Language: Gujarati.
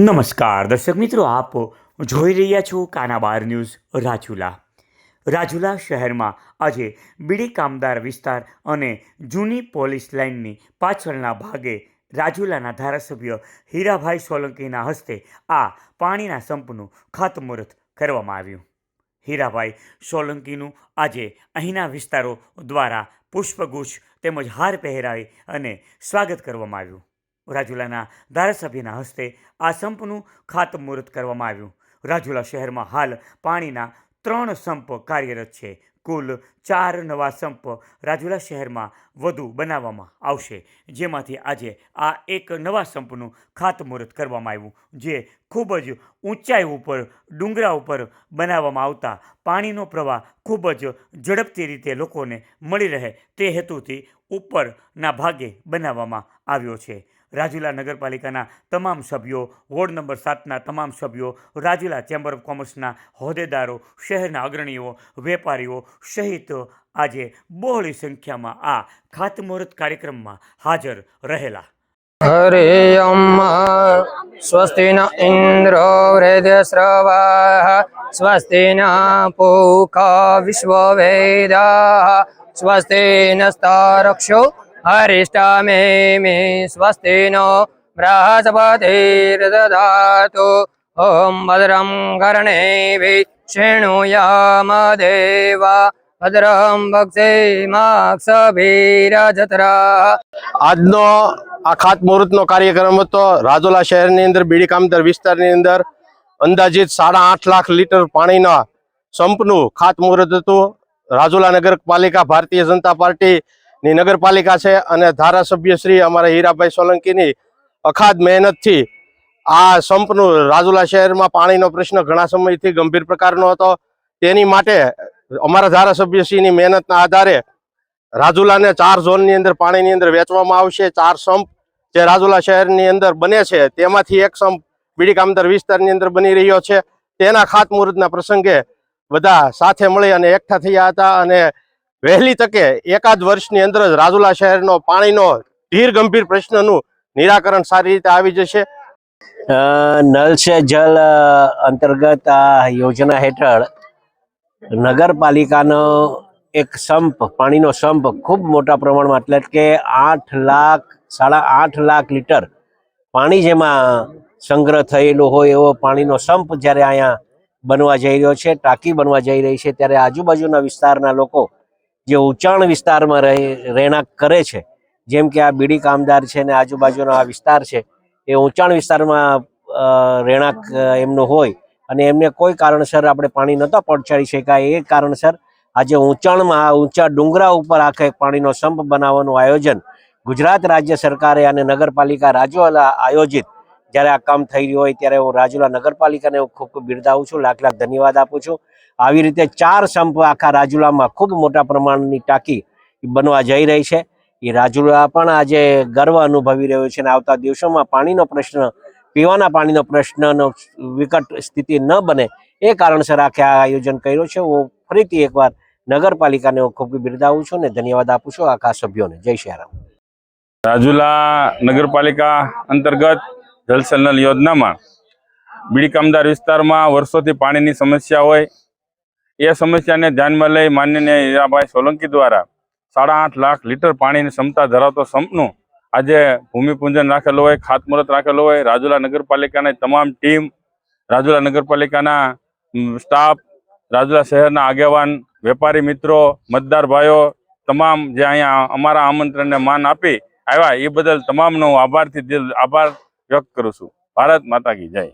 નમસ્કાર, દર્શક મિત્રો, આપ જોઈ રહ્યા છો કાનાબાર ન્યૂઝ રાજુલા. રાજુલા શહેરમાં આજે બીડી કામદાર વિસ્તાર અને જૂની પોલીસ લાઇનની પાછળના ભાગે રાજુલાના ધારાસભ્ય હીરાભાઈ સોલંકીના હસ્તે આ પાણીના સંપનું ખાતમુહૂર્ત કરવામાં આવ્યું. હીરાભાઈ સોલંકીનું આજે અહીંના વિસ્તારો દ્વારા પુષ્પગુચ્છ તેમજ હાર પહેરાવી અને સ્વાગત કરવામાં આવ્યું. રાજુલાના ધારાસભ્યના હસ્તે આ સંપનું ખાતમુહૂર્ત કરવામાં આવ્યું. રાજુલા શહેરમાં હાલ પાણીના ત્રણ સંપ કાર્યરત છે. કુલ ચાર નવા સંપ રાજુલા શહેરમાં વધુ બનાવવામાં આવશે. જેમાંથી આજે આ એક નવા સંપનું ખાતમુહૂર્ત કરવામાં આવ્યું, જે ખૂબ જ ઊંચાઈ ઉપર, ડુંગરા ઉપર બનાવવામાં આવતા પાણીનો પ્રવાહ ખૂબ જ ઝડપથી રીતે લોકોને મળી રહે તે હેતુથી ઉપરના ભાગે બનાવવામાં આવ્યો છે. રાજુલા નગરપાલિકાના તમામ સભ્યો, વોર્ડ નંબર સાતના તમામ સભ્યો, રાજુલા ચેમ્બર ઓફ કોમર્સના હોદ્દેદારો, શહેરના અગ્રણીઓ, વેપારીઓ સહિત આજે બહોળી સંખ્યામાં આ ખાતમુહૂર્ત કાર્યક્રમમાં હાજર રહેલા. હરે અમ્મા સ્વસ્તિ ન ઇન્દ્રો વૃદ્ધસ્રવાः સ્વસ્તિ ન પૂકા વિશ્વવેદાः સ્વસ્તિ નસ્તારક્ષો હરિષ્ટામેમિ સ્વસ્તિ નો બૃહસ્પતિર્દધાતુ ॐ भद्रं कर्णेभिः शृणुयाम देवा भद्रं भक्षेमाक्षभिरजत्रा આજનો આ ખાતમુહૂર્તનો કાર્યક્રમ હતો રાજુલા શહેરની અંદર બીડી કામદાર વિસ્તારની અંદર અંદાજિત સાડા આઠ લાખ લીટર પાણીના સંપનું ખાતમુહૂર્ત હતું રાજુલા નગરપાલિકા ભારતીય જનતા પાર્ટીની નગરપાલિકા છે અને ધારાસભ્ય શ્રી અમારા હીરાભાઈ સોલંકીની અખાદ મહેનતથી આ સંપનું રાજુલા શહેરમાં પાણીનો પ્રશ્ન ઘણા સમયથી ગંભીર પ્રકારનો હતો. તેની માટે અમારા ધારાસભ્યશ્રીની મહેનતના આધારે રાજુલાને ચાર ઝોનની અંદર પાણીની અંદર વેચવામાં આવશે. ચાર સંપ જે રાજુલા શહેરની અંદર બને છે, તેમાંથી એક સંપ બીડી કામદાર વિસ્તારની અંદર બની રહ્યો છે. તેના ખાતમુહૂર્તના પ્રસંગે બધા સાથે મળી અને એકઠા થયા હતા અને વહેલી તકે એકાદ વર્ષની અંદર જ રાજુલા શહેરનો પાણીનો ધીર ગંભીર પ્રશ્નનું નિરાકરણ સારી રીતે આવી જશે. નલ સે જલ અંતર્ગત આ યોજના હેઠળ નગરપાલિકાનો એક સંપ, પાણીનો સંપ ખૂબ મોટા પ્રમાણમાં, એટલે કે આઠ લાખ, સાડા આઠ લાખ લીટર પાણી જેમાં સંગ્રહ થયેલો હોય એવો પાણીનો સંપ જ્યારે અહીંયા બનવા જઈ રહ્યો છે, ટાંકી બનવા જઈ રહી છે, ત્યારે આજુબાજુના વિસ્તારના લોકો જે ઊંચાણ વિસ્તારમાં રહે, રહેણાંક કરે છે. જેમ કે આ બીડી કામદાર છે ને આજુબાજુનો આ વિસ્તાર છે, એ ઊંચાણ વિસ્તારમાં રહેણાંક એમનો હોય અને એમને કોઈ કારણસર આપણે પાણી નહોતા પહોંચાડી શકાય. એ કારણસર આજે ઊંચાણમાં ઊંચા ડુંગરા ઉપર આખે પાણીનો સંપ બનાવવાનું આયોજન ગુજરાત રાજ્ય સરકારે અને નગરપાલિકા રાજ્યોલા આયોજિત જ્યારે આ કામ થઈ રહ્યું હોય ત્યારે હું રાજુલા નગરપાલિકાને હું ખૂબ ખૂબ બિરદાવું છું, લાખ લાખ ધન્યવાદ આપું છું. આવી રીતે ચાર સંપ આખા રાજુલામાં ખૂબ મોટા પ્રમાણની ટાંકી બનવા જઈ રહી છે. એ રાજુલા પણ આજે ગર્વ અનુભવી રહ્યો છે અને આવતા દિવસોમાં પાણીનો પ્રશ્ન, પીવાના પાણીનો પ્રશ્નનો વિકટ સ્થિતિ ન બને એ કારણસર આખે આ આયોજન કર્યું છે. હું ફરીથી એકવાર નગરપાલિકાને હું ખૂબ બિરદાવું છું ને ધન્યવાદ આપું છું આખા સભ્યોને. જય શ્રી રામ. રાજુલા નગરપાલિકા અંતર્ગત જલસલ નલ યોજનામાં બીડી કામદાર વિસ્તારમાં વર્ષોથી પાણીની સમસ્યા હોય. એ સમસ્યાને ધ્યાનમાં લઈ માનનીય હીરાભાઈ સોલંકી દ્વારા સાડા લાખ લીટર પાણીની ક્ષમતા ધરાવતો સંપનું આજે ભૂમિપૂજન રાખેલું હોય, ખાતમુહૂર્ત રાખેલું હોય. રાજુલા નગરપાલિકાની તમામ ટીમ, રાજુલા નગરપાલિકાના સ્ટાફ, રાજુલા શહેરના આગેવાન, વેપારી મિત્રો, મતદાર ભાઈઓ, તમામ જે અહીંયા અમારા આમંત્રણને માન આપી આવ્યા, એ બદલ તમામનો આભારથી દિલ, આભાર વ્યક્ત કરું છું. ભારત માતા કી જય.